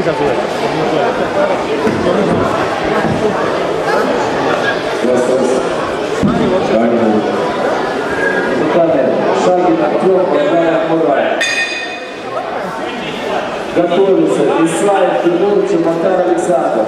Капитаны Шагин Артем, Богданов Мурай. Готовится Ислаев Тимурович Макар Александр.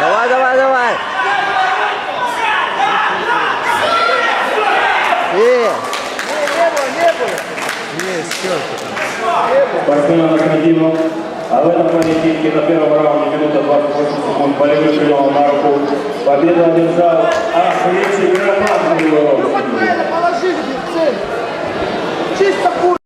Давай, давай, давай! И! Спортсменам Ахмадинов. А в этом поединке на первом раунде минута 28 секунд болевым приемом на руку. Победу одержал Ахмадинов.